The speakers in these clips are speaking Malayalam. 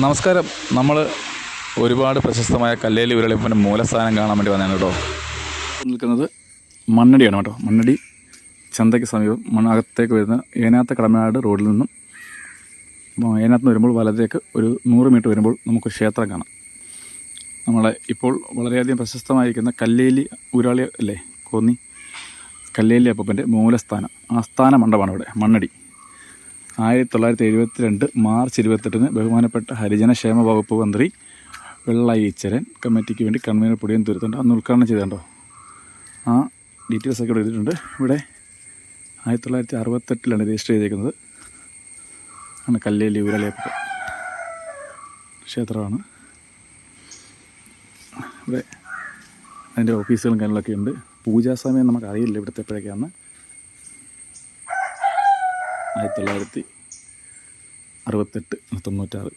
നമസ്കാരം. നമ്മൾ ഒരുപാട് പ്രശസ്തമായ കല്ലേലി ഉരുളിപ്പന്റെ മൂലസ്ഥാനം കാണാൻ വേണ്ടി വന്നതാണ് കേട്ടോ. നിൽക്കുന്നത് മണ്ണടിയാണ് കേട്ടോ. മണ്ണടി ചന്തയ്ക്ക് സമീപം മണ്ണകത്തേക്ക് വരുന്ന ഏനാത്ത കടമനാട് റോഡിൽ നിന്നും ഏനാത്ത് വരുമ്പോൾ വലത്തേക്ക് ഒരു നൂറ് മീറ്റർ വരുമ്പോൾ നമുക്ക് ക്ഷേത്രം കാണാം. നമ്മളെ ഇപ്പോൾ വളരെയധികം പ്രശസ്തമായിരിക്കുന്ന കല്ലേലി ഉരാളി അല്ലേ കോന്നി കല്ലേലി അപ്പന്റെ മൂലസ്ഥാനം ആസ്ഥാന മണ്ഡപമാണ് ഇവിടെ മണ്ണടി. ആയിരത്തി തൊള്ളായിരത്തി എഴുപത്തി രണ്ട് മാർച്ച് ഇരുപത്തെട്ടിന് ബഹുമാനപ്പെട്ട ഹരിജനക്ഷേമ വകുപ്പ് മന്ത്രി വെള്ളയീച്ചരൻ കമ്മിറ്റിക്ക് വേണ്ടി കൺവീനർ പൊടിയും തീർത്തുണ്ട് അന്ന് ഉദ്ഘാടനം ചെയ്തിട്ടുണ്ടോ ആ ഡീറ്റെയിൽസ് ഒക്കെ ഇവിടെ എഴുതിയിട്ടുണ്ട്. ഇവിടെ ആയിരത്തി തൊള്ളായിരത്തി അറുപത്തെട്ടിലാണ് രജിസ്റ്റർ ചെയ്തേക്കുന്നത്. ആണ് കല്ലേലി ഊരളിയപ്പ ക്ഷേത്രമാണ്. ഇവിടെ അതിന്റെ ഓഫീസുകളും കാര്യങ്ങളൊക്കെ ഉണ്ട്. പൂജാസമയം നമുക്ക് അറിയില്ല ഇവിടുത്തെ എപ്പോഴൊക്കെയാണെന്ന്. ആയിരത്തി തൊള്ളായിരത്തി അറുപത്തെട്ട് തൊണ്ണൂറ്റാറ്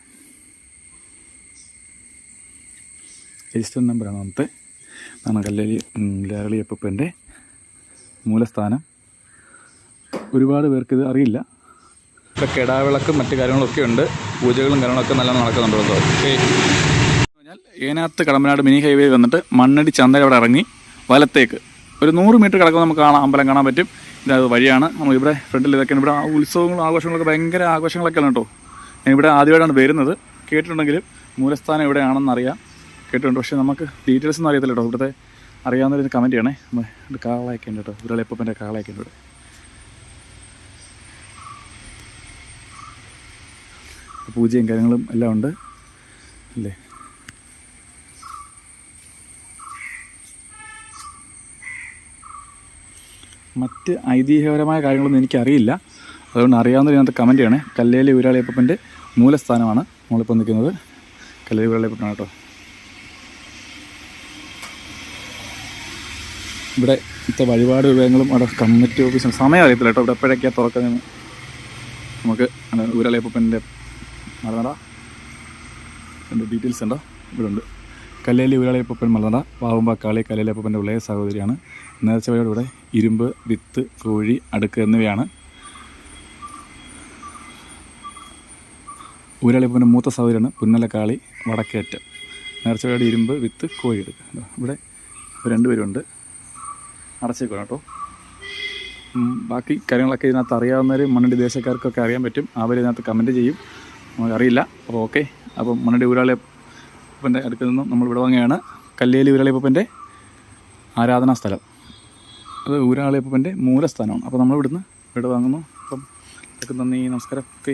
രജിസ്റ്റർ നമ്പറാണ് അന്നത്തെ ആണ് കല്ലേലി ലാളിയപ്പന്റെ മൂലസ്ഥാനം. ഒരുപാട് പേർക്ക് ഇത് അറിയില്ല. ഇവിടെ കെടാവിളക്കും മറ്റു കാര്യങ്ങളൊക്കെ ഉണ്ട്. പൂജകളും കാര്യങ്ങളൊക്കെ നല്ലോണം നടക്കുന്നുണ്ട് കേട്ടോ okay Enath Kadampanad mini highway വന്നിട്ട് മണ്ണടി ചന്ത അവിടെ ഇറങ്ങി വലത്തേക്ക്. ഒരു നൂറ് മീറ്റർ കിടക്കുമ്പോൾ നമുക്ക് കാണാം അമ്പലം കാണാൻ പറ്റും. ഇതായത് വഴിയാണ്. നമ്മൾ ഇവിടെ ഫ്രണ്ടിൽ ഇതൊക്കെയാണ്. ഇവിടെ ഉത്സവങ്ങളും ആഘോഷങ്ങളൊക്കെ ഭയങ്കര ആഘോഷങ്ങളൊക്കെയാണ് കേട്ടോ. ഞാൻ ഇവിടെ ആദ്യമായിട്ടാണ് വരുന്നത്. കേട്ടിട്ടുണ്ടെങ്കിലും മൂലസ്ഥാനം എവിടെയാണെന്ന് അറിയാം. കേട്ടിട്ടുണ്ട്. പക്ഷേ നമുക്ക് ഡീറ്റെയിൽസ് ഒന്നും അറിയത്തില്ല കേട്ടോ. ഇവിടുത്തെ അറിയാവുന്നൊരു കമന്റ് ചെയ്യണേ. നമ്മൾ കാളയൊക്കെ ഉണ്ട് കേട്ടോ. ഇവിടെ എപ്പന്റെ കാളയൊക്കെ ഉണ്ട് ഇവിടെ. പൂജയും കാര്യങ്ങളും എല്ലാം ഉണ്ട്. അല്ലേ? മറ്റ് ഐതിഹ്യപരമായ കാര്യങ്ങളൊന്നും എനിക്കറിയില്ല. അതുകൊണ്ട് അറിയാവുന്ന ഇതിനകത്ത് കമന്റ് ചെയ്യണേ. കല്ലേലി ഊരാളിയപ്പന്റെ മൂലസ്ഥാനമാണ് നമ്മളിപ്പോൾ നിൽക്കുന്നത്. കല്ലേലി ഊരാളിയപ്പനാണ് കേട്ടോ. ഇവിടെ ഇത്തെ വഴിപാട് വിവരങ്ങളും അവിടെ കമ്മിറ്റി ഓഫീസും സമയം അറിയത്തില്ല കേട്ടോ. ഇവിടെ എപ്പോഴൊക്കെയാണ് തുറക്കുന്നത് നമുക്ക് ഊരാളിയപ്പന്റെ നടന്നടാ. ഡീറ്റെയിൽസ് ഉണ്ടോ? ഇവിടെ ഉണ്ട്. കല്ലേലി ഊരാളിയപ്പൻ മലനട പാവുമ്പാക്കാളി കല്ലേലിയപ്പന്റെ ഉള്ളയ സഹോദരിയാണ്. നേർച്ച വഴിയോട് ഇരുമ്പ് വിത്ത് കോഴി അടുക്ക് എന്നിവയാണ്. ഊരാളിയപ്പന്റെ മൂത്ത സഹോദരിയാണ് പുന്നലക്കാളി വടക്കേറ്റം. നേർച്ച വഴിയോട് ഇരുമ്പ് വിത്ത് കോഴി എടുക്കുക ഇവിടെ രണ്ടുപേരുണ്ട് അടച്ചേക്കണം കേട്ടോ. ബാക്കി കാര്യങ്ങളൊക്കെ ഇതിനകത്ത് അറിയാവുന്നവർ മണ്ണടി ദേശക്കാർക്കൊക്കെ അറിയാൻ പറ്റും. അവർ ഇതിനകത്ത് കമന്റ് ചെയ്യും. നമുക്കറിയില്ല അപ്പോൾ ഓക്കെ. അപ്പം മണ്ണടി ഊരാളിയപ്പന്റെ അടുക്കൽ നിന്നും നമ്മൾ ഇവിടെ വാങ്ങുകയാണ് കല്ലേലി ഊരാളിയപ്പന്റെ ആരാധനാ സ്ഥലം. അത് ഊരാളിയപ്പന്റെ മൂലസ്ഥാനമാണ്. അപ്പോൾ നമ്മൾ ഇവിടുന്ന് ഇവിടെ വാങ്ങുന്നു. അപ്പം നന്ദി നമസ്കാരം. ഓക്കെ.